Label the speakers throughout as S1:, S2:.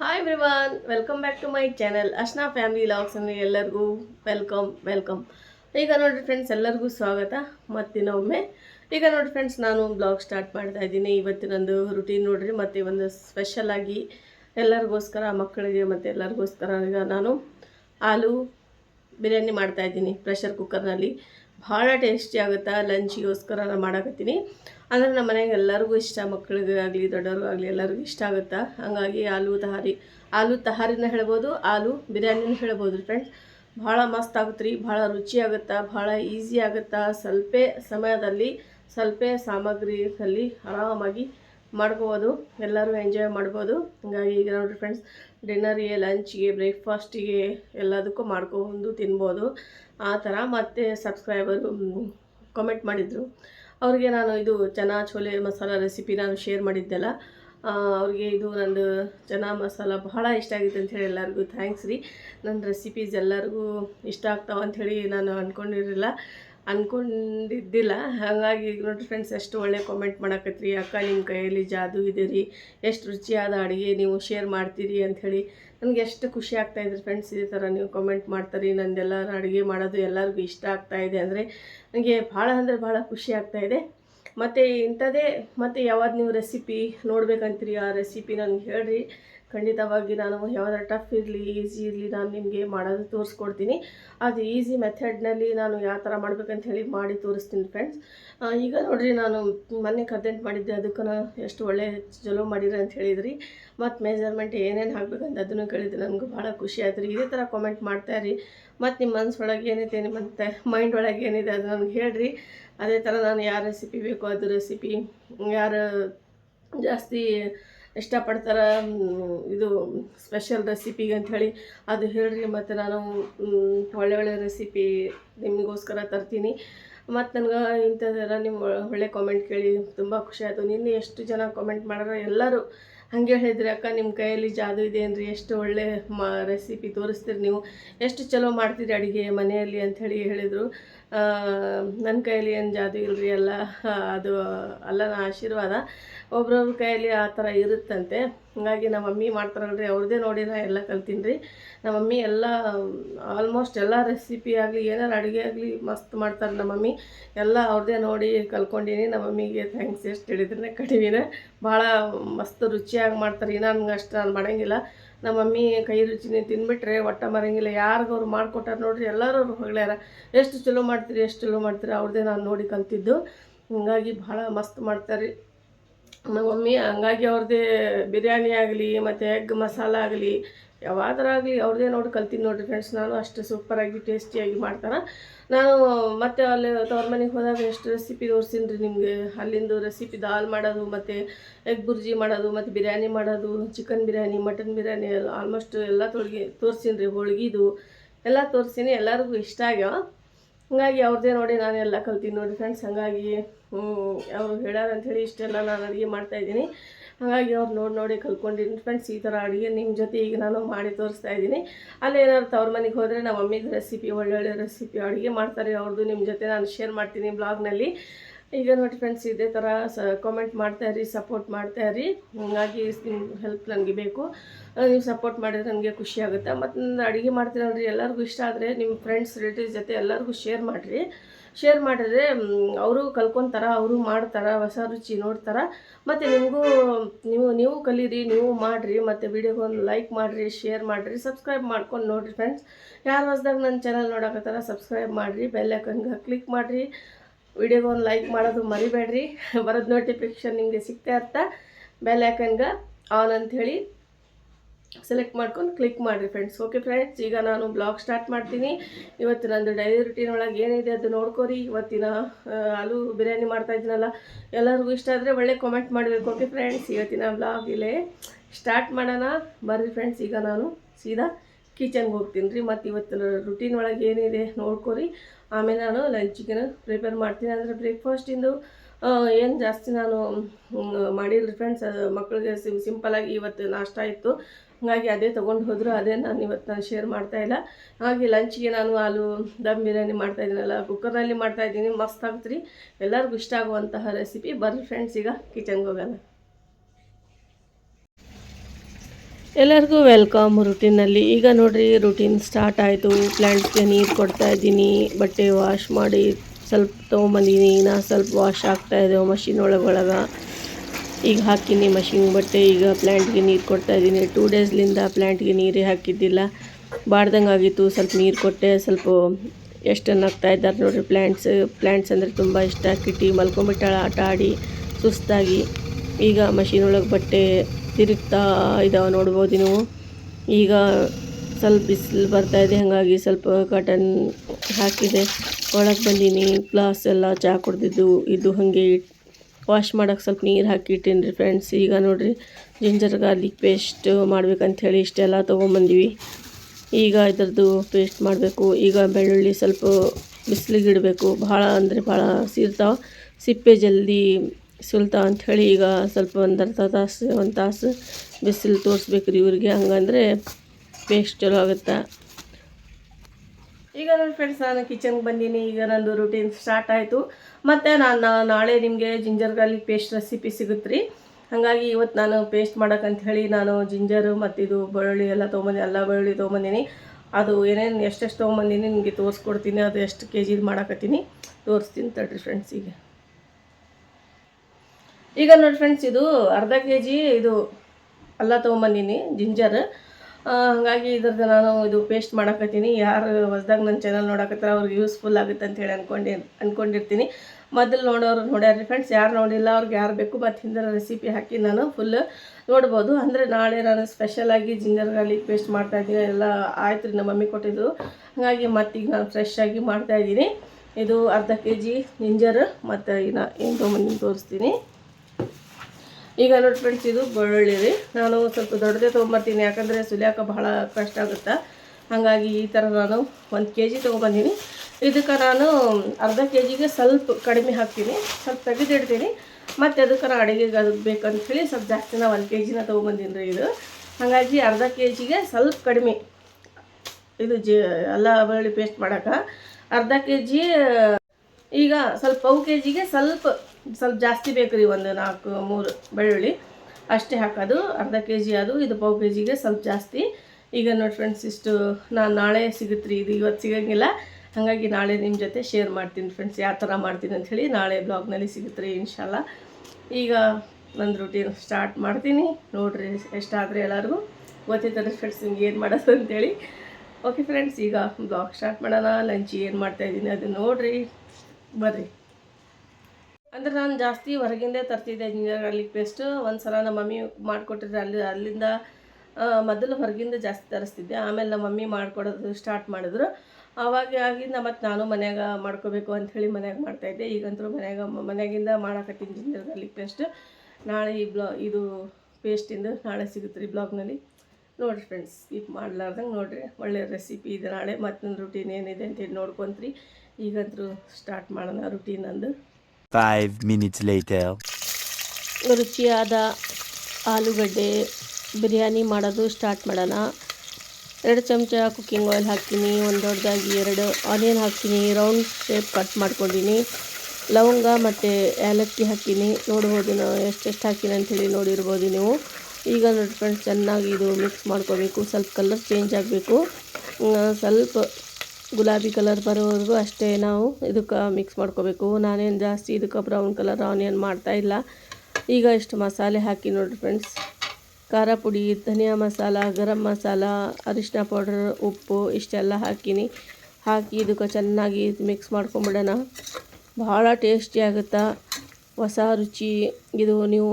S1: Hi everyone welcome back to my channel Ashna family vlogs ಅಂದರೆ ಎಲ್ಲರಿಗೂ welcome welcome ಈಗ ನೋಡಿರಿ ಫ್ರೆಂಡ್ಸ್ ಎಲ್ಲರಿಗೂ ಸ್ವಾಗತ. ಮತ್ತಿನ್ನೊಮ್ಮೆ, ಈಗ ನೋಡಿ ಫ್ರೆಂಡ್ಸ್ ನಾನು ಬ್ಲಾಗ್ ಸ್ಟಾರ್ಟ್ ಮಾಡ್ತಾ ಇದ್ದೀನಿ. ಇವತ್ತಿನೊಂದು ರುಟೀನ್ ನೋಡಿರಿ, ಮತ್ತು ಒಂದು ಸ್ಪೆಷಲ್ ಆಗಿ ಎಲ್ಲರಿಗೋಸ್ಕರ, ಮಕ್ಕಳಿಗೆ ಮತ್ತು ಎಲ್ಲರಿಗೋಸ್ಕರ ಈಗ ನಾನು ಆಲೂ ಬಿರಿಯಾನಿ ಮಾಡ್ತಾ ಇದ್ದೀನಿ ಪ್ರೆಷರ್ ಕುಕ್ಕರ್ನಲ್ಲಿ ಭಾಳ ಟೇಸ್ಟಿ ಆಗುತ್ತೆ? ಲಂಚಿಗೋಸ್ಕರ ನಾನು ಮಾಡಕತ್ತೀನಿ. ಅಂದರೆ ನಮ್ಮ ಮನೆಗೆ ಎಲ್ಲರಿಗೂ ಇಷ್ಟ, ಮಕ್ಕಳಿಗೆ ಆಗಲಿ ದೊಡ್ಡವ್ರಿಗಾಗಲಿ ಎಲ್ಲರಿಗೂ ಇಷ್ಟ ಆಗುತ್ತಾ? ಹಾಗಾಗಿ ಆಲೂ ತಹಾರಿ. ಆಲೂ ತಹಾರಿನ ಹೇಳ್ಬೋದು ಆಲೂ ಬಿರಿಯಾನಿನ ಹೇಳ್ಬೋದು ರೀ ಫ್ರೆಂಡ್ಸ್ ಭಾಳ ಮಸ್ತ್ ಆಗುತ್ತೆ ರೀ ಭಾಳ ರುಚಿ ಆಗುತ್ತಾ? ಭಾಳ ಈಸಿ ಆಗುತ್ತಾ? ಸ್ವಲ್ಪ ಸಮಯದಲ್ಲಿ, ಸ್ವಲ್ಪ ಸಾಮಗ್ರಿಯಲ್ಲಿ ಆರಾಮಾಗಿ ಮಾಡ್ಕೋಬೋದು ಎಲ್ಲರೂ ಎಂಜಾಯ್ ಮಾಡ್ಬೋದು. ಹಾಗಾಗಿ ಈಗ ನೋಡಿರಿ ಫ್ರೆಂಡ್ಸ್ ಡಿನ್ನರಿಗೆ, ಲಂಚ್ಗೆ, ಬ್ರೇಕ್ಫಾಸ್ಟಿಗೆ ಎಲ್ಲದಕ್ಕೂ ಮಾಡ್ಕೊಂಡು ತಿನ್ಬೋದು. ಆ ಥರ ಮತ್ತು ಸಬ್ಸ್ಕ್ರೈಬರು ಕಾಮೆಂಟ್ ಮಾಡಿದರು. ಅವ್ರಿಗೆ ನಾನು ಇದು ಚನಾ ಚೋಲೆ ಮಸಾಲ ರೆಸಿಪಿ ನಾನು ಶೇರ್ ಮಾಡಿದ್ದೆಲ್ಲ. ಅವ್ರಿಗೆ ಇದು ನಂದು ಚನಾ ಮಸಾಲ ಬಹಳ ಇಷ್ಟ ಆಗಿತ್ತು ಅಂತ ಹೇಳಿ ಎಲ್ಲರಿಗೂ ಥ್ಯಾಂಕ್ಸ್ ರೀ. ನನ್ನ ರೆಸಿಪೀಸ್ ಎಲ್ಲರಿಗೂ ಇಷ್ಟ ಆಗ್ತಾವ ಅಂಥೇಳಿ ನಾನು ಅಂದ್ಕೊಂಡಿರಲಿಲ್ಲ ಅಂದ್ಕೊಂಡಿದ್ದಿಲ್ಲ ಹಾಗಾಗಿ ನೋಡಿರಿ ಫ್ರೆಂಡ್ಸ್ ಎಷ್ಟು ಒಳ್ಳೆ ಕಾಮೆಂಟ್ ಮಾಡಕತ್ರಿ ಅಕ್ಕ ನಿಮ್ಮ ಕೈಯಲ್ಲಿ ಜಾದು ಇದೆ ರೀ. ಎಷ್ಟು ರುಚಿಯಾದ ಅಡುಗೆ ನೀವು ಶೇರ್ ಮಾಡ್ತೀರಿ ಅಂಥೇಳಿ ನನಗೆ ಎಷ್ಟು ಖುಷಿ ಆಗ್ತಾ ಇದೆ ಫ್ರೆಂಡ್ಸ್ ಇದೇ ಥರ ನೀವು ಕಾಮೆಂಟ್ ಮಾಡ್ತಾರೆ. ನಂದೆಲ್ಲ ಅಡುಗೆ ಮಾಡೋದು ಎಲ್ಲರಿಗೂ ಇಷ್ಟ ಆಗ್ತಾ ಇದೆ ಅಂದರೆ ನನಗೆ ಭಾಳ ಅಂದರೆ ಭಾಳ ಖುಷಿ ಆಗ್ತಾ ಇದೆ. ಮತ್ತು ಇಂಥದ್ದೇ, ಮತ್ತು ಯಾವಾಗ ನೀವು ರೆಸಿಪಿ ನೋಡ್ಬೇಕಂತೀರಿ ಆ ರೆಸಿಪಿ ನನಗೆ ಹೇಳ್ರಿ. ಖಂಡಿತವಾಗಿ ನಾನು ಯಾವ್ದಾರು ಟಫ್ ಇರಲಿ ಈಸಿ ಇರಲಿ, ನಾನು ನಿಮಗೆ ಮಾಡೋದು ತೋರಿಸ್ಕೊಡ್ತೀನಿ. ಅದು ಈಸಿ ಮೆಥಡ್ನಲ್ಲಿ ನಾನು ಯಾವ ಥರ ಮಾಡ್ಬೇಕಂತ ಹೇಳಿ ಮಾಡಿ ತೋರಿಸ್ತೀನಿ ಫ್ರೆಂಡ್ಸ್ ಈಗ ನೋಡಿರಿ, ನಾನು ಮೊನ್ನೆ ಕಂಟೆಂಟ್ ಮಾಡಿದ್ದೆ ಅದಕ್ಕೂ ಎಷ್ಟು ಒಳ್ಳೆ ಚಲೋ ಮಾಡಿದ್ರಿ ಅಂತ ಹೇಳಿದ್ರಿ. ಮತ್ತು ಮೆಜರ್ಮೆಂಟ್ ಏನೇನು ಹಾಕ್ಬೇಕಂತ ಅದನ್ನು ಕೇಳಿದ್ರೆ ನನಗೆ ಭಾಳ ಖುಷಿ ಆಯ್ತು ರೀ. ಇದೇ ಥರ ಕಾಮೆಂಟ್ ಮಾಡ್ತಾಯಿರಿ ಮತ್ತು ನಿಮ್ಮ ಮನಸ್ಸೊಳಗೆ ಏನೈತೆ ನಿಮ್ಮ ಮೈಂಡ್ ಒಳಗೆ ಏನಿದೆ ಅದು ನನಗೆ ಹೇಳ್ರಿ. ಅದೇ ಥರ ನಾನು ಯಾವ ರೆಸಿಪಿ ಬೇಕೋ ಅದು ರೆಸಿಪಿ ಯಾರು ಜಾಸ್ತಿ ಇಷ್ಟಪಡ್ತಾರೆ ಇದು ಸ್ಪೆಷಲ್ ರೆಸಿಪಿಗೆ ಅಂಥೇಳಿ ಅದು ಹೇಳ್ರಿ, ಮತ್ತು ನಾನು ಒಳ್ಳೆ ಒಳ್ಳೆ ರೆಸಿಪಿ ನಿಮಗೋಸ್ಕರ ತರ್ತೀನಿ. ಮತ್ತು ನನಗೆ ಇಂಥದ್ದೆಲ್ಲ ನಿಮ್ಮ ಒಳ್ಳೆ ಕಾಮೆಂಟ್ ಕೇಳಿ ತುಂಬ ಖುಷಿ ಆಯಿತು. ನಿನ್ನೆ ಎಷ್ಟು ಜನ ಕಾಮೆಂಟ್ ಮಾಡ್ಯಾರ ಎಲ್ಲರೂ ಹಾಗೆ ಹೇಳಿದ್ರಿ ಅಕ್ಕ, ನಿಮ್ಮ ಕೈಯಲ್ಲಿ ಜಾದು ಇದೆ ರೀ ಎಷ್ಟು ಒಳ್ಳೆ ಮ ರೆಸಿಪಿ ತೋರಿಸ್ತೀರಿ ನೀವು. ಎಷ್ಟು ಚಲೋ ಮಾಡ್ತೀರಿ ಅಡುಗೆ ಮನೆಯಲ್ಲಿ ಅಂಥೇಳಿ ಹೇಳಿದರು. ನನ್ನ ಕೈಯಲ್ಲಿ ಏನು ಜಾದು ಇಲ್ಲರಿ ಎಲ್ಲ ಅದು ಅಲ್ಲನ ಆಶೀರ್ವಾದ. ಒಬ್ರೊಬ್ರ ಕೈಯಲ್ಲಿ ಆ ಥರ ಇರುತ್ತಂತೆ. ಹಾಗಾಗಿ ನಮ್ಮ ಮಮ್ಮಿ ಮಾಡ್ತಾರಲ್ರಿ, ಅವ್ರದ್ದೇ ನೋಡಿ ನಾ ಎಲ್ಲ ಕಲ್ತೀನಿ ರೀ ನಮ್ಮ ಮಮ್ಮಿ ಎಲ್ಲ ಆಲ್ಮೋಸ್ಟ್ ಎಲ್ಲ ರೆಸಿಪಿ ಆಗಲಿ, ಏನಾರು ಅಡುಗೆ ಆಗಲಿ ಮಸ್ತ್ ಮಾಡ್ತಾರೆ ನಮ್ಮ ಮಮ್ಮಿ. ಎಲ್ಲ ಅವ್ರದ್ದೇ ನೋಡಿ ಕಲ್ತ್ಕೊಂಡೀನಿ ನಮ್ಮ ಮಮ್ಮಿಗೆ ಥ್ಯಾಂಕ್ಸ್ ಎಷ್ಟು ಹೇಳಿದ್ರೆ ಕಡಿಮೆನೇ. ಭಾಳ ಮಸ್ತ್ ರುಚಿಯಾಗಿ ಮಾಡ್ತಾರೆ. ನನಗೆ ಅಷ್ಟು ನಾನು ಮಾಡೋಂಗಿಲ್ಲ. ನಮ್ಮ ಮಮ್ಮಿ ಕೈ ರುಚಿನೇ ತಿಂದ್ಬಿಟ್ರೆ ಒಟ್ಟ ಮರಂಗಿಲ್ಲ. ಯಾರಿಗವ್ರು ಮಾಡಿಕೊಟ್ಟಾರ ನೋಡ್ರಿ ಎಲ್ಲರೂ ಹೊಗಳ್ಯಾರ. ಎಷ್ಟು ಚಲೋ ಮಾಡ್ತೀರಿ, ಎಷ್ಟು ಚಲೋ ಮಾಡ್ತೀರಿ ಅವ್ರದ್ದೇ ನಾನು ನೋಡಿ ಕಲ್ತಿದ್ದು. ಹಂಗಾಗಿ ಭಾಳ ಮಸ್ತ್ ಮಾಡ್ತಾರೆ. ನಮ್ಮ ಮಮ್ಮಿ, ಹಂಗಾಗಿ ಅವ್ರದ್ದೇ ಬಿರಿಯಾನಿ ಆಗಲಿ, ಮತ್ತು ಎಗ್ ಮಸಾಲ ಆಗಲಿ ಯಾವಾದ್ರ ಆಗಲಿ ಅವ್ರದ್ದೇ ನೋಡಿ ಕಲ್ತೀನಿ ನೋಡಿರಿ ಫ್ರೆಂಡ್ಸ್ ನಾನು ಅಷ್ಟು ಸೂಪರಾಗಿ ಟೇಸ್ಟಿಯಾಗಿ ಮಾಡ್ತಾರೆ. ನಾನು ಮತ್ತೆ ಅಲ್ಲಿ ತವ್ರ ಮನೆಗೆ ಹೋದಾಗ ಎಷ್ಟು ರೆಸಿಪಿ ತೋರಿಸ್ತೀನಿ ರೀ ನಿಮಗೆ? ಅಲ್ಲಿಂದು ರೆಸಿಪಿ ದಾಲ್ ಮಾಡೋದು, ಮತ್ತು ಎಗ್ ಬುರ್ಜಿ ಮಾಡೋದು, ಮತ್ತು ಬಿರಿಯಾನಿ ಮಾಡೋದು ಚಿಕನ್ ಬಿರಿಯಾನಿ ಮಟನ್ ಬಿರಿಯಾನಿ, ಎಲ್ಲ ಆಲ್ಮೋಸ್ಟ್ ಎಲ್ಲ ತೊಳಗಿ ತೋರಿಸ್ತೀನಿ ರೀ ಹೋಳ್ಗಿದು. ಎಲ್ಲ ತೋರಿಸ್ತೀನಿ ಎಲ್ಲರಿಗೂ ಇಷ್ಟ ಆಗ್ಯಾವ. ಹಂಗಾಗಿ ಅವ್ರದ್ದೇ ನೋಡಿ ನಾನು ಎಲ್ಲ ಕಲ್ತೀನಿ ನೋಡಿ ಫ್ರೆಂಡ್ಸ್ ಹಾಗಾಗಿ ಅವ್ರು ಹೇಳ್ಯಾರ ಇಷ್ಟೆಲ್ಲ ನಾನು ಅಡುಗೆ ಮಾಡ್ತಾಯಿದ್ದೀನಿ ಹಾಗಾಗಿ ಅವ್ರು ನೋಡಿ ನೋಡಿ ಕಲ್ಕೊಂಡಿದ್ದೀನಿ ಫ್ರೆಂಡ್ಸ್ ಈ ಥರ ಅಡುಗೆ ನಿಮ್ಮ ಜೊತೆ ಈಗ ನಾನು ಮಾಡಿ ತೋರಿಸ್ತಾ ಇದ್ದೀನಿ. ಅಲ್ಲಿ ಏನಾದ್ರು ತವ್ರ ಮನೆಗೆ ಹೋದರೆ ನಮ್ಮ ಮಮ್ಮಿದು ರೆಸಿಪಿ ಒಳ್ಳೊಳ್ಳೆ ರೆಸಿಪಿ ಅಡುಗೆ ಮಾಡ್ತಾರೆ ಅವ್ರದ್ದು ನಿಮ್ಮ ಜೊತೆ ನಾನು ಶೇರ್ ಮಾಡ್ತೀನಿ ಬ್ಲಾಗ್ನಲ್ಲಿ ಈಗ ನೋಡಿ ಫ್ರೆಂಡ್ಸ್ ಇದೇ ಥರ ಸ ಕಾಮೆಂಟ್ ಮಾಡ್ತಾಯಿರಿ ಸಪೋರ್ಟ್ ಮಾಡ್ತಾಯಿರಿ ಹಾಗಾಗಿ ನಿಮ್ಮ ಹೆಲ್ಪ್ ನನಗೆ ಬೇಕು. ನೀವು ಸಪೋರ್ಟ್ ಮಾಡಿದ್ರೆ ನನಗೆ ಖುಷಿ ಆಗುತ್ತೆ. ಮತ್ತು ನಾನು ಅಡುಗೆ ಮಾಡ್ತೀರಲ್ರಿ ಎಲ್ಲರಿಗೂ ಇಷ್ಟ ಆದರೆ ನಿಮ್ಮ ಫ್ರೆಂಡ್ಸ್ ರಿಲೇಟಿವ್ಸ್ ಜೊತೆ ಎಲ್ಲರಿಗೂ ಶೇರ್ ಮಾಡಿರಿ. ಶೇರ್ ಮಾಡಿದ್ರೆ ಅವರು ಕಲ್ಕೊಂತಾರ, ಅವರು ಮಾಡ್ತಾರೆ, ಹೊಸ ರುಚಿ ನೋಡ್ತಾರೆ. ಮತ್ತು ನಿಮಗೂ, ನೀವು ನೀವು ಕಲೀರಿ, ನೀವು ಮಾಡಿರಿ, ಮತ್ತು ವಿಡಿಯೋಗೆ ಒಂದು ಲೈಕ್ ಮಾಡಿರಿ ಶೇರ್ ಮಾಡಿರಿ ಸಬ್ಸ್ಕ್ರೈಬ್ ಮಾಡ್ಕೊಂಡು ನೋಡಿರಿ ಫ್ರೆಂಡ್ಸ್ ಯಾರು ಹೊಸ್ದಾಗ ನನ್ನ ಚಾನಲ್ ನೋಡಕತ್ತಾರ ಸಬ್ಸ್ಕ್ರೈಬ್ ಮಾಡಿರಿ ಬೆಲ್ ಐಕನ್ಗೆ ಕ್ಲಿಕ್ ಮಾಡಿರಿ. ವಿಡಿಯೋಗೆ ಒಂದು ಲೈಕ್ ಮಾಡೋದು ಮರಿಬೇಡ್ರಿ. ಬರೋದು ನೋಟಿಫಿಕೇಷನ್ ನಿಮಗೆ ಸಿಗ್ತಾ ಇರ್ತಾ ಬೆಲ್ ಐಕನ್ಗೆ ಆನ್ ಅಂಥೇಳಿ ಸೆಲೆಕ್ಟ್ ಮಾಡ್ಕೊಂಡು ಕ್ಲಿಕ್ ಮಾಡಿರಿ ಫ್ರೆಂಡ್ಸ್ ಓಕೆ ಫ್ರೆಂಡ್ಸ್ ಈಗ ನಾನು ಬ್ಲಾಗ್ ಸ್ಟಾರ್ಟ್ ಮಾಡ್ತೀನಿ. ಇವತ್ತು ನಂದು ಡೈಲಿ ರುಟೀನ್ ಒಳಗೆ ಏನಿದೆ ಅದು ನೋಡ್ಕೋರಿ. ಇವತ್ತಿನ ಆಲೂ ಬಿರಿಯಾನಿ ಮಾಡ್ತಾ ಇದ್ದೀನಲ್ಲ ಎಲ್ಲರಿಗೂ ಇಷ್ಟ ಆದರೆ ಒಳ್ಳೆ ಕಾಮೆಂಟ್ ಮಾಡಬೇಕು. ಓಕೆ ಫ್ರೆಂಡ್ಸ್ ಇವತ್ತಿನ ಬ್ಲಾಗ್ ಇಲ್ಲೇ ಸ್ಟಾರ್ಟ್ ಮಾಡೋಣ. ಬರ್ರಿ ಫ್ರೆಂಡ್ಸ್ ಈಗ ನಾನು ಸೀದಾ ಕಿಚನ್ಗೆ ಹೋಗ್ತೀನಿ ರೀ. ಮತ್ತು ಇವತ್ತಿನ ರುಟೀನ್ ಒಳಗೆ ಏನಿದೆ ನೋಡ್ಕೊರಿ. ಆಮೇಲೆ ನಾನು ಲಂಚಿಗೆ ಪ್ರಿಪೇರ್ ಮಾಡ್ತೀನಿ. ಅಂದರೆ ಬ್ರೇಕ್ಫಾಸ್ಟಿಂದು ಏನು ಜಾಸ್ತಿ ನಾನು ಮಾಡಿಲ್ಲ ಫ್ರೆಂಡ್ಸ್ ಮಕ್ಕಳಿಗೆ ಸಿಂಪಲ್ ಸಿಂಪಲಾಗಿ ಇವತ್ತು ನಾಷ್ಟ ಇತ್ತು. ಹಾಗಾಗಿ ಅದೇ ತೊಗೊಂಡು ಹೋದರೂ, ಅದೇ ನಾನು ಇವತ್ತು ನಾನು ಶೇರ್ ಮಾಡ್ತಾ ಇಲ್ಲ. ಹಾಗೆ ಲಂಚ್ಗೆ ನಾನು ಆಲೂ ದಮ್ ಬಿರಿಯಾನಿ ಮಾಡ್ತಾ ಇದ್ದೀನಲ್ಲ ಕುಕ್ಕರ್ನಲ್ಲಿ ಮಾಡ್ತಾ ಇದ್ದೀನಿ. ಮಸ್ತ್ ಆಗುತ್ತೆ ಎಲ್ಲರಿಗೂ ಇಷ್ಟ ಆಗುವಂತಹ ರೆಸಿಪಿ ಬರ್ರಿ ಫ್ರೆಂಡ್ಸ್ ಈಗ ಕಿಚನ್ಗೆ ಹೋಗೋಣ. ಎಲ್ಲರಿಗೂ ವೆಲ್ಕಮ್ ರುಟೀನಲ್ಲಿ ಈಗ ನೋಡಿರಿ ರುಟೀನ್ ಸ್ಟಾರ್ಟ್ ಆಯಿತು. ಪ್ಲ್ಯಾಂಟ್ಸ್ಗೆ ನೀರು ಕೊಡ್ತಾ ಇದ್ದೀನಿ. ಬಟ್ಟೆ ವಾಶ್ ಮಾಡಿ ಸ್ವಲ್ಪ ತೊಗೊಂಬಂದಿದ್ದೀನಿ. ನಾ ಸ್ವಲ್ಪ ವಾಶ್ ಆಗ್ತಾಯಿದ್ದೆವು ಮಷಿನ್ ಒಳಗೊಳಗೆ. ಒಳಗೆ ಈಗ ಹಾಕಿನಿ ಮಷಿನ್ ಬಟ್ಟೆ, ಈಗ ಪ್ಲ್ಯಾಂಟ್ಗೆ ನೀರು ಕೊಡ್ತಾ ಇದ್ದೀನಿ ಟೂ ಡೇಸ್ಲಿಂದ ಪ್ಲ್ಯಾಂಟ್ಗೆ ನೀರೇ ಹಾಕಿದ್ದಿಲ್ಲ. ಬಾಡ್ದಂಗೆ ಆಗಿತ್ತು. ಸ್ವಲ್ಪ ನೀರು ಕೊಟ್ಟೆ, ಸ್ವಲ್ಪ ಎಷ್ಟನ್ನು ನಗ್ತಾ ಇದ್ದಾರೆ ನೋಡ್ರಿ ಪ್ಲ್ಯಾಂಟ್ಸ್ ಪ್ಲ್ಯಾಂಟ್ಸ್ ಅಂದರೆ ತುಂಬ ಇಷ್ಟ. ಕಿಟಿ ಮಲ್ಕೊಂಬಿಟ್ಟಾಳ ಆಟ ಆಡಿ ಸುಸ್ತಾಗಿ. ಈಗ ಮಷಿನ್ ಒಳಗೆ ಬಟ್ಟೆ ತಿರುಗ್ತಾ ಇದ್ದಾವೆ ನೋಡ್ಬೋದು ನೀವು. ಈಗ ಸ್ವಲ್ಪ ಬಿಸಿಲು ಇದೆ. ಹಾಗಾಗಿ ಸ್ವಲ್ಪ ಕಾಟನ್ ಹಾಕಿದೆ. ಒಳಗೆ ಬಂದೀನಿ. ಗ್ಲಾಸ್ ಎಲ್ಲ ಚಹಾ ಕುಡ್ದಿದ್ದು, ಇದು ಹಾಗೆ ವಾಶ್ ಮಾಡೋಕೆ ಸ್ವಲ್ಪ ನೀರು ಹಾಕಿ ರೀ ಫ್ರೆಂಡ್ಸ್ ಈಗ ನೋಡಿರಿ ಜಿಂಜರ್ ಗಾರ್ಲಿಕ್ ಪೇಸ್ಟ್ ಮಾಡ್ಬೇಕಂತ ಹೇಳಿ ಇಷ್ಟೆಲ್ಲ ತೊಗೊಂಬಂದಿವಿ. ಈಗ ಇದ್ರದ್ದು ಪೇಸ್ಟ್ ಮಾಡಬೇಕು. ಈಗ ಬೆಳ್ಳುಳ್ಳಿ ಸ್ವಲ್ಪ ಬಿಸಿಲಿಗೆ ಇಡಬೇಕು. ಭಾಳ ಅಂದರೆ ಭಾಳ ಸೀರ್ತಾವೆ. ಸಿಪ್ಪೆ ಜಲ್ದಿ ಸುಲ್ತಾವ ಅಂಥೇಳಿ ಈಗ ಸ್ವಲ್ಪ ಒಂದು ಅರ್ಧ ತಾಸು, ಒಂದು ತಾಸು ಬಿಸಿಲು ತೋರಿಸ್ಬೇಕು ರೀ ಇವ್ರಿಗೆ. ಹಂಗಂದರೆ ಪೇಸ್ಟ್ ಚಲೋ ಆಗುತ್ತೆ? ಈಗ ನನ್ನ ಫ್ರೆಂಡ್ಸ್ ನಾನು ಕಿಚನ್ಗೆ ಬಂದೀನಿ. ಈಗ ನಂದು ರುಟೀನ್ ಸ್ಟಾರ್ಟ್ ಆಯಿತು. ಮತ್ತು ನಾನು ನಾಳೆ ನಿಮಗೆ ಜಿಂಜರ್ ಗಾರ್ಲಿಕ್ ಪೇಸ್ಟ್ ರೆಸಿಪಿ ಸಿಗುತ್ತೆ ರೀ ಹಾಗಾಗಿ ಇವತ್ತು ನಾನು ಪೇಸ್ಟ್ ಮಾಡೋಕ್ಕಂತ ಹೇಳಿ ನಾನು ಜಿಂಜರು ಮತ್ತು ಇದು ಬೆಳ್ಳುಳ್ಳಿ ಎಲ್ಲ ತೊಗೊಂಬಂದಿ, ಎಲ್ಲ ಬೆಳ್ಳುಳ್ಳಿ ತೊಗೊಂಬಂದಿನಿ. ಅದು ಏನೇನು, ಎಷ್ಟೆಷ್ಟು ತೊಗೊಂಬಂದಿನಿ ನಿಮಗೆ ತೋರಿಸ್ಕೊಡ್ತೀನಿ. ಅದು ಎಷ್ಟು ಕೆ ಜಿದು ಮಾಡಕತ್ತೀನಿ. ತೋರಿಸ್ತೀನಿ ತಡ್ರಿ ಫ್ರೆಂಡ್ಸ್ ಈಗ. ಈಗ ನೋಡಿ ಫ್ರೆಂಡ್ಸ್ ಇದು ಅರ್ಧ ಕೆ ಜಿ ಇದು ಅಲ್ಲ ತೊಗೊಂಬಂದಿನಿ ಜಿಂಜರ್ ಹಾಗಾಗಿ ಇದ್ರದ್ದು ನಾನು ಇದು ಪೇಸ್ಟ್ ಮಾಡಕತ್ತೀನಿ. ಯಾರು ಹೊಸ್ದಾಗ ನನ್ನ ಚಾನಲ್ ನೋಡಕತ್ತಾರ ಅವ್ರಿಗೆ ಯೂಸ್ಫುಲ್ ಆಗುತ್ತೆ ಅಂತ ಹೇಳಿ ಅನ್ಕೊಂಡಿ, ಅನ್ಕೊಂಡಿರ್ತೀನಿ. ಮೊದಲು ನೋಡೋರು ನೋಡ್ಯಾರ ಫ್ರೆಂಡ್ಸ್ ಯಾರು ನೋಡಿಲ್ಲ ಅವ್ರಿಗೆ ಯಾರು ಬೇಕು, ಮತ್ತು ಹಿಂದಿನ ರೆಸಿಪಿ ಹಾಕಿ ನಾನು ಫುಲ್ ನೋಡ್ಬೋದು. ಅಂದರೆ ನಾಳೆ ನಾನು ಸ್ಪೆಷಲಾಗಿ ಜಿಂಜರ್ ಗಾರ್ಲಿಕ್ ಪೇಸ್ಟ್ ಮಾಡ್ತಾಯಿದ್ದೀನಿ ಎಲ್ಲ ಆಯ್ತು ರೀ ನಮ್ಮ ಮಮ್ಮಿ ಕೊಟ್ಟಿದ್ದು. ಹಾಗಾಗಿ ಮತ್ತೀಗ ನಾನು ಫ್ರೆಶ್ ಆಗಿ ಮಾಡ್ತಾಯಿದ್ದೀನಿ ಇದು ಅರ್ಧ ಕೆ ಜಿ ಜಿಂಜರ್ ಮತ್ತು ಇನ್ನು ಏನು ತೊಗೊಂಬಂದಿನಿ ತೋರಿಸ್ತೀನಿ. ಈಗ ನೋಡಿ ಫ್ರೆಂಡ್ಸ್ ಇದು ಬೆಳ್ಳುಳ್ಳಿ ರೀ. ನಾನು ಸ್ವಲ್ಪ ದೊಡ್ಡದೇ ತೊಗೊಂಬರ್ತೀನಿ, ಯಾಕಂದರೆ ಸುಲಿಯಾಕ ಬಹಳ ಕಷ್ಟ ಆಗುತ್ತೆ. ಹಾಗಾಗಿ ಈ ಥರ ನಾನು ಒಂದು ಕೆ ಜಿ ತೊಗೊಂಬಂದೀನಿ. ಇದಕ್ಕೆ ನಾನು ಅರ್ಧ ಕೆ ಜಿಗೆ ಸ್ವಲ್ಪ ಕಡಿಮೆ ಹಾಕ್ತೀನಿ. ಸ್ವಲ್ಪ ತೆಗೆದಿಡ್ತೀನಿ. ಮತ್ತು ಅದಕ್ಕೆ ನಾನು ಅಡುಗೆಗೆ ಅದಕ್ಕೆ ಹೇಳಿ ಸ್ವಲ್ಪ ನಾವು ಒಂದು ಕೆ ಜಿನ ತೊಗೊಂಬಂದೀನಿ ರೀ ಇದು. ಹಾಗಾಗಿ ಅರ್ಧ ಕೆ ಜಿಗೆ ಸ್ವಲ್ಪ ಕಡಿಮೆ. ಇದು ಜಿ ಎಲ್ಲ ಬೆಳ್ಳುಳ್ಳಿ ಪೇಸ್ಟ್ ಮಾಡೋಕೆ. ಅರ್ಧ ಕೆ ಜಿ ಈಗ ಸ್ವಲ್ಪ ಪೌ ಕೆ ಜಿಗೆ ಸ್ವಲ್ಪ ಸ್ವಲ್ಪ ಜಾಸ್ತಿ ಬೇಕು ರೀ ಒಂದು ನಾಲ್ಕು, ಮೂರು ಬೆಳ್ಳುಳ್ಳಿ. ಅಷ್ಟೇ ಹಾಕೋದು. ಅರ್ಧ ಕೆ ಜಿ ಅದು, ಇದು ಪಾವು ಕೆ ಜಿಗೆ ಸ್ವಲ್ಪ ಜಾಸ್ತಿ. ಈಗ ನೋಡಿ ಫ್ರೆಂಡ್ಸ್ ಇಷ್ಟು ನಾನು ನಾಳೆ ಸಿಗುತ್ತೆ ರೀ ಇದು ಇವತ್ತು ಸಿಗೋಂಗಿಲ್ಲ. ಹಾಗಾಗಿ ನಾಳೆ ನಿಮ್ಮ ಜೊತೆ ಶೇರ್ ಮಾಡ್ತೀನಿ ಫ್ರೆಂಡ್ಸ್ ಯಾವ ಥರ ಮಾಡ್ತೀನಿ ಅಂಥೇಳಿ ನಾಳೆ ಬ್ಲಾಗ್ನಲ್ಲಿ ಸಿಗುತ್ತೆ ರೀ ಇನ್ಶಾಲ್ಲ ಈಗ ನನ್ನ ರೂಟೀನ್ ಸ್ಟಾರ್ಟ್ ಮಾಡ್ತೀನಿ. ನೋಡಿರಿ ಎಷ್ಟಾದರೆ ಎಲ್ಲರಿಗೂ ಗೊತ್ತಿದ್ದಾರೆ ಫ್ರೆಂಡ್ಸ್ ನಿಮ್ಗೆ ಏನು ಮಾಡೋದು ಅಂತೇಳಿ ಓಕೆ ಫ್ರೆಂಡ್ಸ್ ಈಗ ಬ್ಲಾಗ್ ಸ್ಟಾರ್ಟ್ ಮಾಡೋಣ. ಲಂಚ್ ಏನು ಮಾಡ್ತಾಯಿದ್ದೀನಿ ಅದನ್ನು ನೋಡಿರಿ. ಬರ್ರಿ. ಅಂದ್ರೆ ನಾನು ಜಾಸ್ತಿ ಹೊರಗಿಂದೇ ತರ್ತಿದ್ದೆ ಜಿಂಜರ್ ಗಾರ್ಲಿಕ್ ಪೇಸ್ಟ್ ಒಂದು ಸಲ ನಮ್ಮ ಮಮ್ಮಿ ಮಾಡಿಕೊಟ್ಟಿದ್ರೆ ಅಲ್ಲಿ, ಅಲ್ಲಿಂದ ಮೊದಲು ಹೊರಗಿಂದ ಜಾಸ್ತಿ ತರಿಸ್ತಿದ್ದೆ. ಆಮೇಲೆ ನಮ್ಮ ಮಮ್ಮಿ ಮಾಡಿಕೊಡೋದು ಸ್ಟಾರ್ಟ್ ಮಾಡಿದ್ರು. ಆವಾಗ ಆಗಿಂದ ಮತ್ತು ನಾನು ಮನ್ಯಾಗ ಮಾಡ್ಕೋಬೇಕು ಅಂಥೇಳಿ ಮನ್ಯಾಗ ಮಾಡ್ತಾಯಿದ್ದೆ ಈಗಂತೂ ಮನ್ಯಾಗ, ಮನೆಯಾಗಿಂದ ಮಾಡಾಕತ್ತೀನಿ ಜಿಂಜರ್ ಗಾರ್ಲಿಕ್ ಪೇಸ್ಟ್ ನಾಳೆ ಈ ಬ್ಲಾ, ಇದು ಪೇಸ್ಟಿಂದು ನಾಳೆ ಸಿಗುತ್ತೆ ರೀ ಬ್ಲಾಗ್ನಲ್ಲಿ. ನೋಡಿರಿ ಫ್ರೆಂಡ್ಸ್ ಸ್ಕಿಪ್ ಮಾಡಲಾರ್ದಂಗೆ ನೋಡಿರಿ. ಒಳ್ಳೆಯ ರೆಸಿಪಿ ಇದೆ ನಾಳೆ. ನನ್ನ ರುಟೀನ್ ಏನಿದೆ ಅಂತೇಳಿ ನೋಡ್ಕೊಂತ್ರಿ. ಈಗಂತೂ ಸ್ಟಾರ್ಟ್ ಮಾಡೋಣ ರುಟೀನ್ ಅಂದು
S2: Five ಮಿನಿಟ್ಸ್ later.
S1: ರುಚಿಯಾದ ಆಲೂಗಡ್ಡೆ ಬಿರಿಯಾನಿ ಮಾಡೋದು ಸ್ಟಾರ್ಟ್ ಮಾಡೋಣ. ಎರಡು ಚಮಚ ಕುಕ್ಕಿಂಗ್ ಆಯಿಲ್ ಹಾಕ್ತೀನಿ, ಒಂದು ದೊಡ್ಡದಾಗಿ ಎರಡು ಆನಿಯನ್ ಹಾಕ್ತೀನಿ ರೌಂಡ್ ಶೇಪ್ ಕಟ್ ಮಾಡ್ಕೊಂಡಿನಿ. ಲವಂಗ ಮತ್ತು ಏಲಕ್ಕಿ ಹಾಕೀನಿ ನೋಡ್ಬೋದು ನಾವು ಎಷ್ಟೆಷ್ಟು ಹಾಕಿನಿ ಅಂಥೇಳಿ ನೋಡಿರ್ಬೋದು ನೀವು. ಈಗ ನೋಡಿ ಫ್ರೆಂಡ್ಸ್ ಚೆನ್ನಾಗಿ ಇದು ಮಿಕ್ಸ್ ಮಾಡ್ಕೋಬೇಕು. ಸ್ವಲ್ಪ ಕಲರ್ ಚೇಂಜ್ ಆಗಬೇಕು. ಸ್ವಲ್ಪ ಗುಲಾಬಿ ಕಲರ್ ಬರೋವರೆಗೂ ಅಷ್ಟೇ ನಾವು ಇದಕ್ಕೆ ಮಿಕ್ಸ್ ಮಾಡ್ಕೋಬೇಕು. ನಾನೇನು ಜಾಸ್ತಿ ಇದಕ್ಕೆ ಬ್ರೌನ್ ಕಲರ್ ಆನಿಯನ್ ಮಾಡ್ತಾ ಇಲ್ಲ. ಈಗ ಇಷ್ಟು ಮಸಾಲೆ ಹಾಕಿ ನೋಡಿರಿ ಫ್ರೆಂಡ್ಸ್ ಖಾರ ಪುಡಿ, ಧನಿಯಾ ಮಸಾಲ, ಗರಂ ಮಸಾಲ ಅರಿಶಿನ ಪೌಡರ್, ಉಪ್ಪು ಇಷ್ಟೆಲ್ಲ ಹಾಕೀನಿ. ಹಾಕಿ ಇದಕ್ಕೆ ಚೆನ್ನಾಗಿ ಮಿಕ್ಸ್ ಮಾಡ್ಕೊಂಬಿಡೋಣ. ಭಾಳ ಟೇಸ್ಟಿ ಆಗುತ್ತಾ. ಹೊಸ ರುಚಿ. ಇದು ನೀವು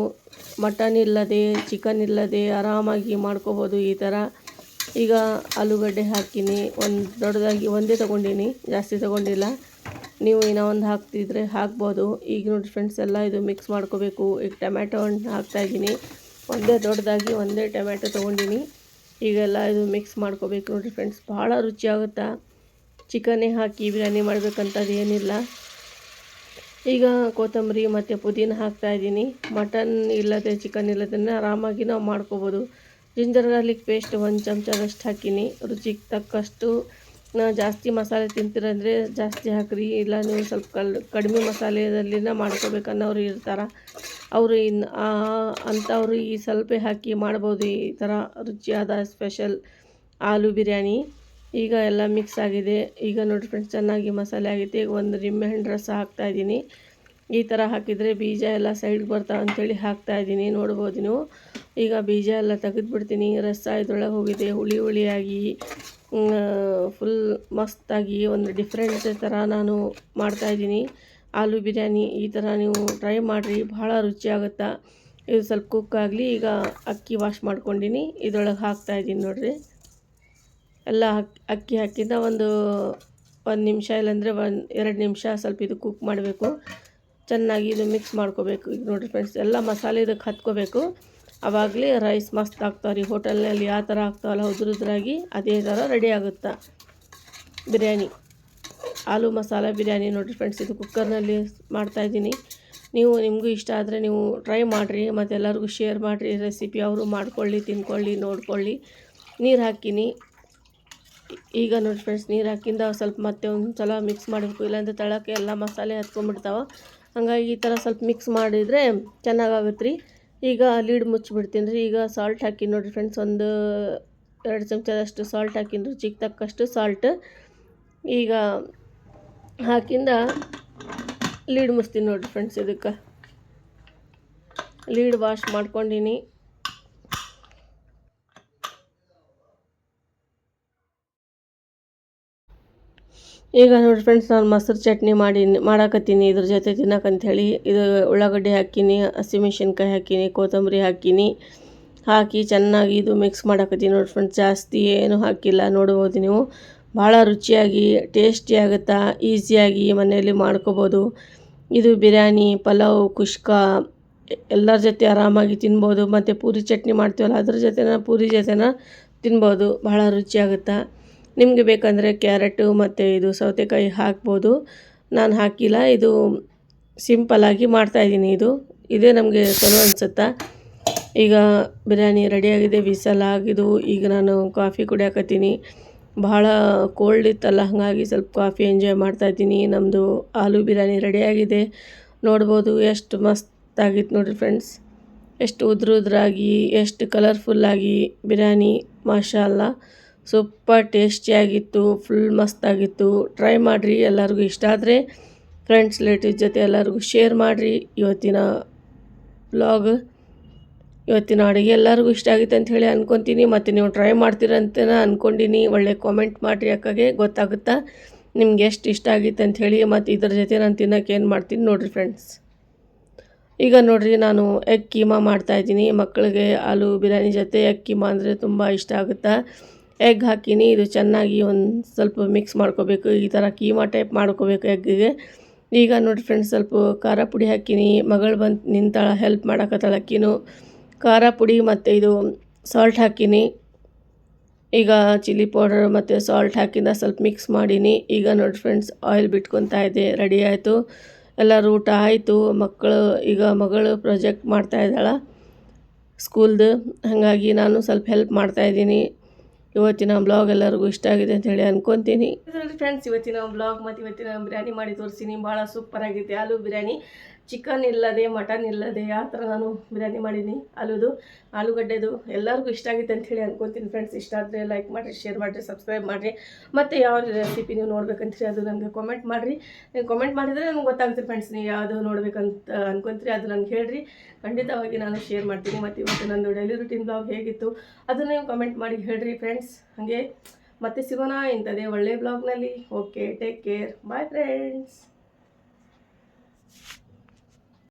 S1: ಮಟನ್ ಇಲ್ಲದೆ ಚಿಕನ್ ಇಲ್ಲದೆ ಆರಾಮಾಗಿ ಮಾಡ್ಕೋಬೋದು ಈ ಥರ. ಈಗ ಆಲೂಗಡ್ಡೆ ಹಾಕಿನಿ. ಒಂದು ದೊಡ್ಡದಾಗಿ ಒಂದೇ ತೊಗೊಂಡಿನಿ. ಜಾಸ್ತಿ ತೊಗೊಂಡಿಲ್ಲ. ನೀವು ಇನ್ನೂ ಒಂದು ಹಾಕ್ತಿದ್ರೆ ಹಾಕ್ಬೋದು. ಈಗ ನೋಡಿ ಫ್ರೆಂಡ್ಸ್ ಎಲ್ಲ ಇದು ಮಿಕ್ಸ್ ಮಾಡ್ಕೋಬೇಕು. ಈಗ ಟೊಮ್ಯಾಟೊ ಹಣ್ಣು ಹಾಕ್ತಾಯಿದ್ದೀನಿ ಒಂದೇ ದೊಡ್ಡದಾಗಿ ಒಂದೇ ಟೊಮ್ಯಾಟೊ ತೊಗೊಂಡಿನಿ. ಈಗೆಲ್ಲ ಇದು ಮಿಕ್ಸ್ ಮಾಡ್ಕೋಬೇಕು ನೋಡಿರಿ ಫ್ರೆಂಡ್ಸ್ ಭಾಳ ರುಚಿಯಾಗುತ್ತಾ ಚಿಕನ್ನೇ ಹಾಕಿ ಬಿರಿಯಾನಿ ಮಾಡಬೇಕಂತದ್ದು ಏನಿಲ್ಲ. ಈಗ ಕೊತ್ತಂಬರಿ ಮತ್ತು ಪುದೀನ ಹಾಕ್ತಾಯಿದ್ದೀನಿ ಮಟನ್ ಇಲ್ಲದೆ, ಚಿಕನ್ ಇಲ್ಲದನ್ನ ಆರಾಮಾಗಿ ನಾವು ಮಾಡ್ಕೋಬೋದು. ಜಿಂಜರ್ ಗಾರ್ಲಿಕ್ ಪೇಸ್ಟ್ ಒಂದು ಚಮಚದಷ್ಟು ಹಾಕೀನಿ. ರುಚಿಗೆ ತಕ್ಕಷ್ಟು ಜಾಸ್ತಿ ಮಸಾಲೆ ತಿಂತೀರಂದರೆ ಜಾಸ್ತಿ ಹಾಕ್ರಿ. ಇಲ್ಲ ನೀವು ಸ್ವಲ್ಪ ಕಲ್, ಕಡಿಮೆ ಮಸಾಲೆದಲ್ಲಿನ ಮಾಡ್ಕೋಬೇಕನ್ನೋರು ಇರ್ತಾರೆ. ಅವರು ಇನ್ನು ಅಂಥವ್ರು ಈ ಸ್ವಲ್ಪ ಹಾಕಿ ಮಾಡ್ಬೋದು. ಈ ಥರ ರುಚಿಯಾದ ಸ್ಪೆಷಲ್ ಆಲೂ ಬಿರಿಯಾನಿ. ಈಗ ಎಲ್ಲ ಮಿಕ್ಸ್ ಆಗಿದೆ. ಈಗ ನೋಡಿ ಫ್ರೆಂಡ್ಸ್, ಚೆನ್ನಾಗಿ ಮಸಾಲೆ ಆಗೈತೆ. ಈಗ ಒಂದು ನಿಂಬೆಹಣ್ಣು ರಸ ಹಾಕ್ತಾಯಿದ್ದೀನಿ ಈ ಥರ ಹಾಕಿದರೆ ಬೀಜ ಎಲ್ಲ ಸೈಡ್ಗೆ ಬರ್ತಾವೆ ಅಂಥೇಳಿ ಹಾಕ್ತಾಯಿದ್ದೀನಿ ನೋಡ್ಬೋದು ನೀವು ಈಗ ಬೀಜ ಎಲ್ಲ ತೆಗೆದುಬಿಡ್ತೀನಿ. ರಸ ಇದ್ರೊಳಗೆ ಹೋಗಿದೆ, ಹುಳಿ ಹುಳಿಯಾಗಿ ಫುಲ್ ಮಸ್ತಾಗಿ ಒಂದು ಡಿಫ್ರೆಂಟ್ ಥರ ನಾನು ಮಾಡ್ತಾಯಿದ್ದೀನಿ ಆಲೂ ಬಿರಿಯಾನಿ ಈ ಥರ ನೀವು ಟ್ರೈ ಮಾಡಿರಿ ಭಾಳ ರುಚಿಯಾಗುತ್ತಾ ಇದು ಸ್ವಲ್ಪ ಕುಕ್ ಆಗಲಿ, ಈಗ ಅಕ್ಕಿ ವಾಶ್ ಮಾಡ್ಕೊಂಡಿನಿ. ಇದ್ರೊಳಗೆ ಹಾಕ್ತಾಯಿದ್ದೀನಿ ನೋಡಿರಿ. ಎಲ್ಲ ಅಕ್ಕಿ ಹಾಕಿದ ಒಂದು ಒಂದು ನಿಮಿಷ, ಇಲ್ಲಾಂದರೆ ಒಂದು ಎರಡು ನಿಮಿಷ ಸ್ವಲ್ಪ ಇದು ಕುಕ್ ಮಾಡಬೇಕು. ಚೆನ್ನಾಗಿ ಇದು ಮಿಕ್ಸ್ ಮಾಡ್ಕೋಬೇಕು. ಈಗ ನೋಡಿರಿ ಫ್ರೆಂಡ್ಸ್ ಎಲ್ಲ ಮಸಾಲೆ ಇದಕ್ಕೆ ಹತ್ಕೋಬೇಕು. ಆವಾಗಲೇ ರೈಸ್ ಮಸ್ತ್ ಆಗ್ತಾವೆ ರೀ. ಹೋಟೆಲ್ನಲ್ಲಿ ಯಾವ ಥರ ಆಗ್ತಾವಲ್ಲ, ಉದುರುದ್ರಾಗಿ ಅದೇ ಥರ ರೆಡಿ ಆಗುತ್ತೆ? ಬಿರಿಯಾನಿ. ಆಲೂ ಮಸಾಲ ಬಿರಿಯಾನಿ ನೋಡಿರಿ ಫ್ರೆಂಡ್ಸ್ ಇದು ಕುಕ್ಕರ್ನಲ್ಲಿ ಮಾಡ್ತಾಯಿದ್ದೀನಿ ನೀವು, ನಿಮಗೂ ಇಷ್ಟ ಆದರೆ ನೀವು ಟ್ರೈ ಮಾಡಿರಿ, ಮತ್ತು ಎಲ್ಲರಿಗೂ ಶೇರ್ ಮಾಡಿರಿ. ರೆಸಿಪಿ ಅವರು ಮಾಡ್ಕೊಳ್ಳಿ, ತಿನ್ಕೊಳ್ಳಿ, ನೋಡ್ಕೊಳ್ಳಿ. ನೀರು ಹಾಕಿನಿ. ಈಗ ನೋಡಿ ಫ್ರೆಂಡ್ಸ್ ನೀರು ಹಾಕಿಂದ ಸ್ವಲ್ಪ ಮತ್ತೆ ಒಂದು ಸಲ ಮಿಕ್ಸ್ ಮಾಡಬೇಕು ಇಲ್ಲಾಂದ್ರೆ ತಳಕ್ಕೆ ಎಲ್ಲ ಮಸಾಲೆ ಹತ್ಕೊಂಡ್ಬಿಡ್ತಾವೆ. ಹಂಗಾಗಿ ಈ ಥರ ಸ್ವಲ್ಪ ಮಿಕ್ಸ್ ಮಾಡಿದರೆ ಚೆನ್ನಾಗಾಗುತ್ತೆ ರೀ ಈಗ ಲೀಡ್ ಮುಚ್ಚಿಬಿಡ್ತೀನಿ ರೀ. ಈಗ ಸಾಲ್ಟ್ ಹಾಕಿ ನೋಡಿರಿ ಫ್ರೆಂಡ್ಸ್ ಒಂದು ಎರಡು ಚಮಚದಷ್ಟು ಸಾಲ್ಟ್ ಹಾಕಿನಿ ಚಿಕ್ಕ ತಕ್ಕಷ್ಟು ಸಾಲ್ಟ್ ಈಗ ಹಾಕಿಂದ ಲೀಡ್ ಮುಚ್ತೀನಿ ನೋಡಿರಿ ಫ್ರೆಂಡ್ಸ್ ಇದಕ್ಕೆ. ಲೀಡ್ ವಾಶ್ ಮಾಡ್ಕೊಂಡಿನಿ. ಈಗ ನೋಡಿ ಫ್ರೆಂಡ್ಸ್ ನಾನು ಮೊಸರು ಚಟ್ನಿ ಮಾಡಿ, ಮಾಡಾಕತ್ತೀನಿ. ಇದ್ರ ಜೊತೆ ತಿನ್ನಕಂಥೇಳಿ ಇದು ಉಳ್ಳಾಗಡ್ಡಿ ಹಾಕೀನಿ ಹಸಿಮೆಣ್ಸಿನ್ಕಾಯಿ ಹಾಕೀನಿ, ಕೊತ್ತಂಬರಿ ಹಾಕೀನಿ. ಹಾಕಿ ಚೆನ್ನಾಗಿ ಇದು ಮಿಕ್ಸ್ ಮಾಡಾಕತ್ತೀನಿ ನೋಡಿ ಫ್ರೆಂಡ್ಸ್ ಜಾಸ್ತಿ ಏನು ಹಾಕಿಲ್ಲ. ನೋಡ್ಬೋದು ನೀವು. ಭಾಳ ರುಚಿಯಾಗಿ ಟೇಸ್ಟಿ ಆಗುತ್ತಾ ಈಸಿಯಾಗಿ ಮನೆಯಲ್ಲಿ ಮಾಡ್ಕೋಬೋದು. ಇದು ಬಿರಿಯಾನಿ, ಪಲಾವ್, ಕುಷ್ಕ, ಎಲ್ಲರ ಜೊತೆ ಆರಾಮಾಗಿ ತಿನ್ಬೋದು. ಮತ್ತು ಪೂರಿ ಚಟ್ನಿ ಮಾಡ್ತೀವಲ್ಲ, ಅದ್ರ ಜೊತೆನ ಪೂರಿ ಜೊತೆನ ತಿನ್ಬೋದು. ಭಾಳ ರುಚಿಯಾಗುತ್ತಾ. ನಿಮಗೆ ಬೇಕಂದರೆ ಕ್ಯಾರೆಟು ಮತ್ತು ಇದು ಸೌತೆಕಾಯಿ ಹಾಕ್ಬೋದು. ನಾನು ಹಾಕಿಲ್ಲ, ಇದು ಸಿಂಪಲ್ಲಾಗಿ ಮಾಡ್ತಾಯಿದ್ದೀನಿ ಇದು. ಇದೇ ನಮಗೆ ಚಲೋ ಅನಿಸುತ್ತಾ? ಈಗ ಬಿರಿಯಾನಿ ರೆಡಿಯಾಗಿದೆ ವಿಸಲ್ ಆಗಿದ್ದು, ಈಗ ನಾನು ಕಾಫಿ ಕುಡಿಯಾಕತ್ತೀನಿ. ಭಾಳ ಕೋಲ್ಡ್ ಇತ್ತಲ್ಲ, ಹಾಗಾಗಿ ಸ್ವಲ್ಪ ಕಾಫಿ ಎಂಜಾಯ್ ಮಾಡ್ತಾಯಿದ್ದೀನಿ ನಮ್ಮದು ಆಲೂ ಬಿರಿಯಾನಿ ರೆಡಿಯಾಗಿದೆ ನೋಡ್ಬೋದು ಎಷ್ಟು ಮಸ್ತ್ ಆಗಿತ್ತು ನೋಡಿರಿ ಫ್ರೆಂಡ್ಸ್ ಎಷ್ಟು ಉದ್ರುದ್ರಾಗಿ, ಎಷ್ಟು ಕಲರ್ಫುಲ್ಲಾಗಿ ಬಿರಿಯಾನಿ ಮಾಷಾಲ್ಲ ಸೂಪರ್ ಟೇಸ್ಟಿಯಾಗಿತ್ತು, ಫುಲ್ ಮಸ್ತಾಗಿತ್ತು. ಟ್ರೈ ಮಾಡಿರಿ ಎಲ್ಲರಿಗೂ ಇಷ್ಟ ಆದರೆ ಫ್ರೆಂಡ್ಸ್ ರಿಲೇಟಿವ್ಸ್ ಜೊತೆ ಎಲ್ಲರಿಗೂ ಶೇರ್ ಮಾಡಿರಿ. ಇವತ್ತಿನ ವ್ಲಾಗ್ ಇವತ್ತಿನ ಅಡುಗೆ ಎಲ್ಲರಿಗೂ ಇಷ್ಟ ಆಗಿತ್ತು ಅಂತ ಹೇಳಿ ಅಂದ್ಕೊತೀನಿ ಮತ್ತು ನೀವು ಟ್ರೈ ಮಾಡ್ತೀರಂತ ಅಂದ್ಕೊಂಡಿನಿ ಒಳ್ಳೆ ಕಾಮೆಂಟ್ ಮಾಡಿರಿ ಯಾಕಾಗೆ ಗೊತ್ತಾಗುತ್ತಾ? ನಿಮ್ಗೆ ಎಷ್ಟು ಇಷ್ಟ ಆಗಿತ್ತು ಅಂತ ಹೇಳಿ. ಮತ್ತು ಇದ್ರ ಜೊತೆ ನಾನು ತಿನ್ನೋಕೆ ಏನು ಮಾಡ್ತೀನಿ ನೋಡಿರಿ ಫ್ರೆಂಡ್ಸ್ ಈಗ ನೋಡಿರಿ ನಾನು ಎಗ್ ಕೀಮಾ ಮಾಡ್ತಾಯಿದ್ದೀನಿ ಮಕ್ಕಳಿಗೆ ಆಲೂ, ಬಿರಿಯಾನಿ ಜೊತೆ ಎಗ್ ಅಂದರೆ ತುಂಬ ಇಷ್ಟ ಆಗುತ್ತಾ? ಎಗ್ ಹಾಕೀನಿ ಇದು ಚೆನ್ನಾಗಿ ಒಂದು ಸ್ವಲ್ಪ ಮಿಕ್ಸ್ ಮಾಡ್ಕೋಬೇಕು, ಈ ಥರ ಕೀಮಾ ಟೈಪ್ ಮಾಡ್ಕೋಬೇಕು ಎಗ್ಗಿಗೆ. ಈಗ ನೋಡಿ ಫ್ರೆಂಡ್ಸ್ ಸ್ವಲ್ಪ ಖಾರ ಪುಡಿ ಹಾಕೀನಿ. ಮಗಳು ಬಂದು ನಿಂತಾಳ ಹೆಲ್ಪ್ ಮಾಡಕತ್ತಾಳ ಅಕ್ಕಿನೂ. ಖಾರ ಪುಡಿ ಮತ್ತು ಇದು ಸಾಲ್ಟ್ ಹಾಕೀನಿ. ಈಗ ಚಿಲ್ಲಿ ಪೌಡರ್ ಮತ್ತು ಸಾಲ್ಟ್ ಹಾಕಿಂದ ಸ್ವಲ್ಪ ಮಿಕ್ಸ್ ಮಾಡೀನಿ. ಈಗ ನೋಡಿ ಫ್ರೆಂಡ್ಸ್ ಆಯಿಲ್ ಬಿಟ್ಕೊತಾ ಇದೆ ರೆಡಿ ಆಯಿತು. ಎಲ್ಲರೂ ಊಟ ಆಯಿತು, ಮಕ್ಕಳು, ಈಗ ಮಗಳು ಪ್ರಾಜೆಕ್ಟ್ ಮಾಡ್ತಾ ಇದ್ದಾಳೆ ಸ್ಕೂಲ್ದು ಹಾಗಾಗಿ ನಾನು ಸ್ವಲ್ಪ ಹೆಲ್ಪ್ ಮಾಡ್ತಾಯಿದ್ದೀನಿ ಇವತ್ತಿನ ಬ್ಲಾಗ್ ಎಲ್ಲರಿಗೂ ಇಷ್ಟ ಆಗಿದೆ ಅಂತ ಹೇಳಿ ಅನ್ಕೊತೀನಿ. ಫ್ರೆಂಡ್ಸ್ ಇವತ್ತಿನ ಬ್ಲಾಗ್ ಮತ್ತು ಇವತ್ತಿನ ಬಿರಿಯಾನಿ ಮಾಡಿ ತೋರಿಸ್ತೀನಿ ಭಾಳ ಸೂಪರ್ ಆಗೈತೆ ಆಲೂ ಬಿರಿಯಾನಿ ಚಿಕನ್ ಇಲ್ಲದೆ, ಮಟನ್ ಇಲ್ಲದೆ, ಆ ಥರ ನಾನು ಬಿರಿಯಾನಿ ಮಾಡೀನಿ. ಆಲೂದು, ಆಲೂಗಡ್ಡೆದು ಎಲ್ಲರಿಗೂ ಇಷ್ಟ ಆಗಿತ್ತು ಅಂತ ಹೇಳಿ ಅನ್ಕೊತೀನಿ ಫ್ರೆಂಡ್ಸ್ ಇಷ್ಟ ಆದರೆ ಲೈಕ್ ಮಾಡಿರಿ ಶೇರ್ ಮಾಡಿರಿ ಸಬ್ಸ್ಕ್ರೈಬ್ ಮಾಡಿರಿ. ಮತ್ತು ಯಾವ ರೆಸಿಪಿ ನೀವು ನೋಡ್ಬೇಕಂತೀರಿ ಅದು ನನಗೆ ಕಾಮೆಂಟ್ ಮಾಡಿರಿ. ನೀವು ಕಾಮೆಂಟ್ ಮಾಡಿದರೆ ನನಗೆ ಗೊತ್ತಾಗುತ್ತೆ ಫ್ರೆಂಡ್ಸ್ ನೀವು ಯಾವುದು ನೋಡ್ಬೇಕಂತ ಅಂದ್ಕೊಂತೀರಿ ಅದು ನನಗೆ ಹೇಳಿರಿ. ಖಂಡಿತವಾಗಿ ನಾನು ಶೇರ್ ಮಾಡ್ತೀನಿ. ಮತ್ತು ಇವತ್ತು ನಂದು ಡೈಲಿ ರುಟೀನ್ ಬ್ಲಾಗ್ ಹೇಗಿತ್ತು ಅದನ್ನು ನೀವು ಕಮೆಂಟ್ ಮಾಡಿ ಹೇಳಿರಿ ಫ್ರೆಂಡ್ಸ್ ಹಾಗೆ ಮತ್ತೆ ಸಿಗೋಣ ಇಂಥದ್ದೇ ಒಳ್ಳೆ ಬ್ಲಾಗ್ನಲ್ಲಿ okay take care bye friends